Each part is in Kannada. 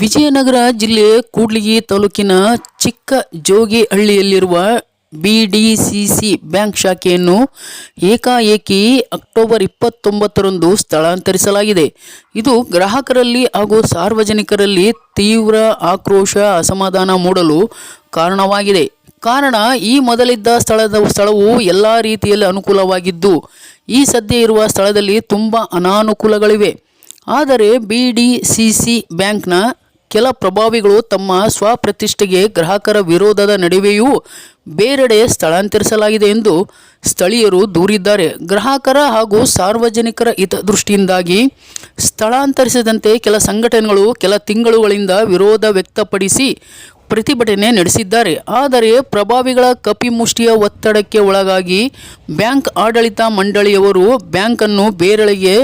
ವಿಜಯನಗರ ಜಿಲ್ಲೆ ಕೂಡ್ಲಿಗಿ ತಾಲೂಕಿನ ಚಿಕ್ಕ ಜೋಗಿಹಳ್ಳಿಯಲ್ಲಿರುವ ಬಿಡಿಸಿಸಿ ಬ್ಯಾಂಕ್ ಶಾಖೆಯನ್ನು ಏಕಾಏಕಿ ಅಕ್ಟೋಬರ್ ಇಪ್ಪತ್ತೊಂಬತ್ತರಂದು ಸ್ಥಳಾಂತರಿಸಲಾಗಿದೆ. ಇದು ಗ್ರಾಹಕರಲ್ಲಿ ಹಾಗೂ ಸಾರ್ವಜನಿಕರಲ್ಲಿ ತೀವ್ರ ಆಕ್ರೋಶ, ಅಸಮಾಧಾನ ಮೂಡಲು ಕಾರಣವಾಗಿದೆ. ಕಾರಣ, ಈ ಮೊದಲಿದ್ದ ಸ್ಥಳದ ಸ್ಥಳವು ಎಲ್ಲ ರೀತಿಯಲ್ಲಿ ಅನುಕೂಲವಾಗಿದ್ದು, ಈ ಸದ್ಯ ಇರುವ ಸ್ಥಳದಲ್ಲಿ ತುಂಬ ಅನಾನುಕೂಲಗಳಿವೆ. ಆದರೆ ಬಿ ಬ್ಯಾಂಕ್ನ ಕೆಲ ಪ್ರಭಾವಿಗಳು ತಮ್ಮ ಸ್ವಪ್ರತಿಷ್ಠೆಗೆ ಗ್ರಾಹಕರ ವಿರೋಧದ ನಡುವೆಯೂ ಬೇರೆಡೆ ಸ್ಥಳಾಂತರಿಸಲಾಗಿದೆ ಎಂದು ಸ್ಥಳೀಯರು ದೂರಿದ್ದಾರೆ. ಗ್ರಾಹಕರ ಹಾಗೂ ಸಾರ್ವಜನಿಕರ ಹಿತದೃಷ್ಟಿಯಿಂದಾಗಿ ಸ್ಥಳಾಂತರಿಸದಂತೆ ಕೆಲ ಸಂಘಟನೆಗಳು ಕೆಲ ತಿಂಗಳುಗಳಿಂದ ವಿರೋಧ ವ್ಯಕ್ತಪಡಿಸಿ ಪ್ರತಿಭಟನೆ ನಡೆಸಿದ್ದಾರೆ. ಆದರೆ ಪ್ರಭಾವಿಗಳ ಕಪಿಮುಷ್ಟಿಯ ಒತ್ತಡಕ್ಕೆ ಒಳಗಾಗಿ ಬ್ಯಾಂಕ್ ಆಡಳಿತ ಮಂಡಳಿಯವರು ಬ್ಯಾಂಕನ್ನು ಬೇರೆಡೆಗೆ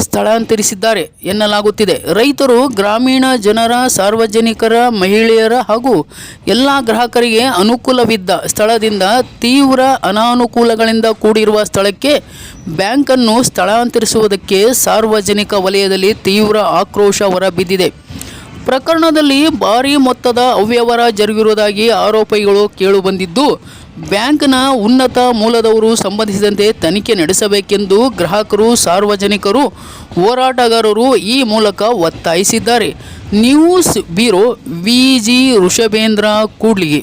ಸ್ಥಳಾಂತರಿಸಿದ್ದಾರೆ ಎನ್ನಲಾಗುತ್ತಿದೆ. ರೈತರು, ಗ್ರಾಮೀಣ ಜನರ, ಸಾರ್ವಜನಿಕರ, ಮಹಿಳೆಯರ ಹಾಗೂ ಎಲ್ಲ ಗ್ರಾಹಕರಿಗೆ ಅನುಕೂಲವಿದ್ದ ಸ್ಥಳದಿಂದ ತೀವ್ರ ಅನಾನುಕೂಲಗಳಿಂದ ಕೂಡಿರುವ ಸ್ಥಳಕ್ಕೆ ಬ್ಯಾಂಕನ್ನು ಸ್ಥಳಾಂತರಿಸುವುದಕ್ಕೆ ಸಾರ್ವಜನಿಕ ವಲಯದಲ್ಲಿ ತೀವ್ರ ಆಕ್ರೋಶ ಹೊರಬಿದ್ದಿದೆ. ಪ್ರಕರಣದಲ್ಲಿ ಭಾರೀ ಮೊತ್ತದ ಅವ್ಯವಹಾರ ಜರುಗಿರುವುದಾಗಿ ಆರೋಪಿಗಳು ಕೇಳುಬಂದಿದ್ದು ಬ್ಯಾಂಕ್ನ ಉನ್ನತ ಮೂಲದವರು ಸಂಬಂಧಿಸಿದಂತೆ ತನಿಖೆ ನಡೆಸಬೇಕೆಂದು ಗ್ರಾಹಕರು, ಸಾರ್ವಜನಿಕರು, ಹೋರಾಟಗಾರರು ಈ ಮೂಲಕ ಒತ್ತಾಯಿಸಿದ್ದಾರೆ. News bureau V G Rishabhendra Kudligi.